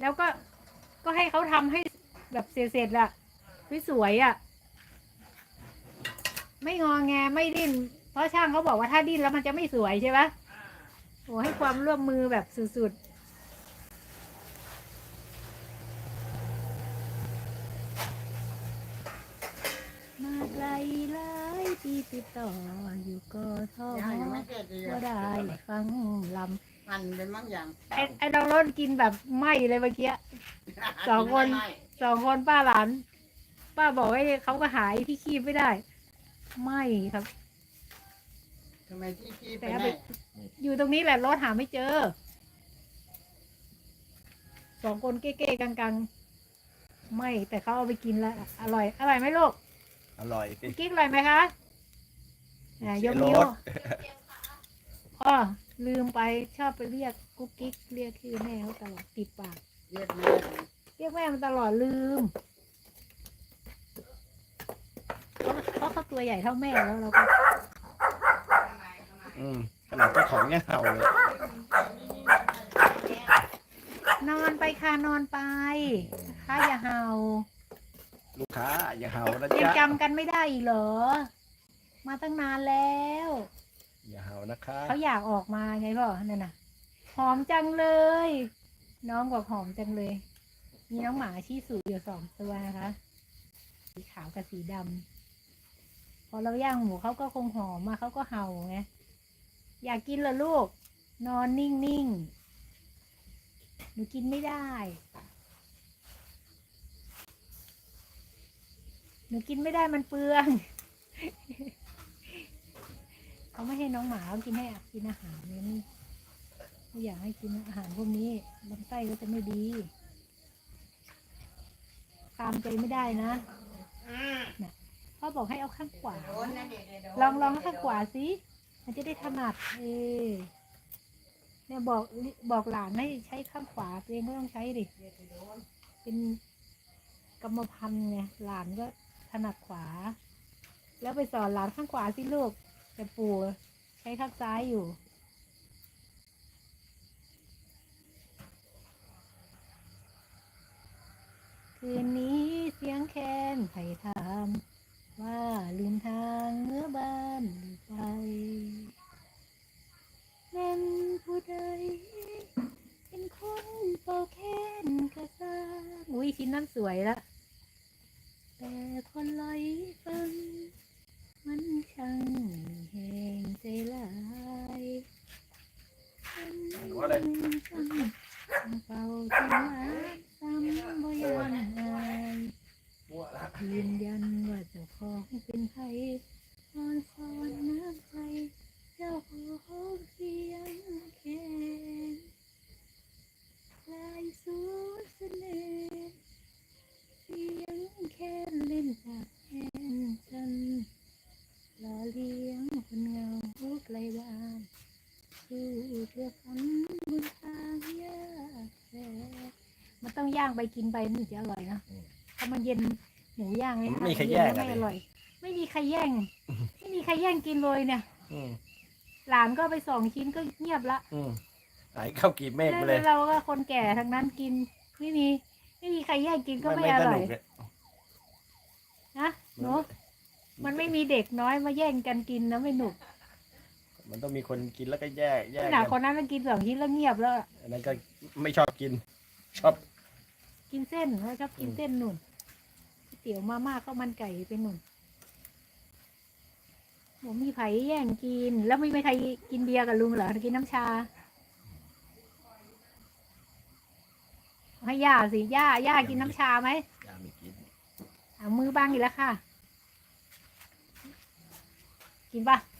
แล้วก็ก็ให้เขาทำให้แบบเสร็จๆล่ะสวยๆอะ ไม่งอแงไม่ดิ้น เพราะช่างเขาบอกว่าถ้าดิ้นแล้วมันจะไม่สวยใช่ปะโอ้ให้ความร่วมมือแบบสุดๆ มาไกลหลายปีติดต่ออยู่ก็ท่อยังยังไม่เสร็จดีก็ได้ฟังล หั่นเป็นบางอย่างำไอ้ไอ้เรารถกินแบบไหมเลยเมื่อกี้ สองคนสองคนป้าหลาน ป้าบอกว่าเขาก็หายที่คีบไม่ได้ ไม่ครับทำไมที่ขี้ไปแต่ไหนไปอยู่ตรงนี้แหละรถหาไม่เจอ สองคนเก้ๆกังๆ ไม่แต่เขาเอาไปกินแล้ว อร่อย อร่อยไหมลูกอร่อยสิกิ๊กอร่อยไหมคะอะยกนิ้วเสียรถอ๋อ ลืมไปชอบไปเรียกกุ๊กกิ๊กเรียกชื่อแม่เขาตลอดติดปาก เรียกแม่เรียกแม่มันตลอดลืมเพราะเพราะเขาตัวใหญ่เท่าแม่แล้วเราก็อืมขนาดเจ้าของยังเห่าเลยนอนไปค่ะนอนไปค่ะอย่าเห่าลูกค้าอย่าเห่านะยังจ๊ะ จำกันไม่ได้อีกเหรอ มาตั้งนานแล้วอย่าเห่า นะคะเขาอยากออกมาไงพ่อนั่นน่ะ หอมจังเลย น้องบอกหอมจังเลย มีน้องหมาชี้สูอยู่สองตัวนะคะ สีขาวกับสีดำพอเราย่างหมูเขาก็คงหอมมาเขาก็เห่าไงอยากกินเหรอลูก นอนนิ่งๆหนูกินไม่ได้ หนูกินไม่ได้มันเปลือง เขาไม่ให้น้องหมาเขากินให้กินอาหารเนี่ยนี่ไม่อยากให้กินอาหารพวกนี้ลำไส้ก็จะไม่ดีตามใจไม่ได้นะน่ะพ่อบอกให้เอาข้างขวาโดนนะเด็กเดี๋ยวลองลองข้างขวาสิมันจะได้ถนัดเออเนี่ยบอกบอกหลานให้ใช้ข้างขวาตัวเองก็ต้องใช้ดิ เป็นกรรมพันธุ์ไงหลานก็ถนัดขวา แล้วไปสอนหลานข้างขวาสิลูก แต่ปู่ใช้ข้างซ้ายอยู่ คืนนี้เสียงแคนไผ่ถาม ว่าลืมทางเมื่อบ้านไปแม่นผู้ใดเป็นคนเป่าแค้นกระซางอุ้ยชิ้นนั้นสวยละ แต่คนลอยฟัง มันช่างแหงใจลายมันช่าง เป่าจนมาซ้ำบ่ยอนหายยืนยันว่าเจ้าของเป็นไผนอนสอนน้ำใจเจ้าของเสียงแคนลายสูดเสน่ห์เสียงแคนเล่นจากแทนฉันหล่อเลี้ยงคนเหงาไกลบ้านสู่เพื่อฝัน บนทางยากแสนมันต้องย่างไปกินไปมันถึงจะอร่อยนะถ้ามันเย็นหมูย่างเลยไม่มีใครแย่งไม่อะอไรร่อย ไม่มีใครแย่ง ไม่มีใครแย่งกินเลยเนี่ย อืมหลานก็ไปสองชิ้นก็เงียบละอืมหายเข้ากีบเมฆไปเลยแล้วเราก็คนแก่ทั้งนั้นกินไม่มีไม่มีใครแย่งกินก็ไม่อสร่อยนุกเลย นะหนูมันไม่มีเด็กน้อยมาแย่งกันกินนะไม่หนุก มันต้องมีคนกินแล้วก็แยกแยขกนาดกัคนนั้นมันกินสองชิ้นแล้วเงียบแล้วอันนั้นก็ไม่ชอบกิน ชอบกินเส้นเขาชอบกินเส้นหนุนก๋วยเตี๋ยวมาม่าข้าวมันไก่เป็นหนุนผมมีไผ่แย่งกิน แล้วไม่มีใครกินเบียร์กับลุงเหรอกินน้ำชาให้ย่าสิย่าย่ากินน้ำชาไหมอย่าไม่กินเอามือบังอีกแล้วค่ะ กินปะอย่าไม่กิน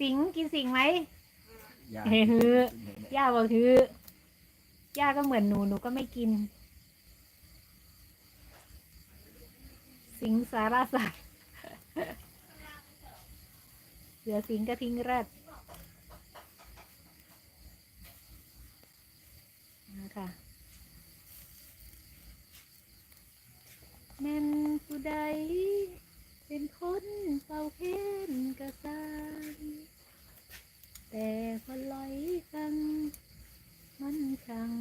สิงกินสิงไหมอย่าเฮ้ยย่าบอกถือย่าก็เหมือนหนูหนูก็ไม่กิน สิงสารสัตว์เสือสิงกระทิงแรดนะคะแม่นผู้ใดเป็นคนเป่าเค้นกระซา แต่พลอยครั้งมันครั้ง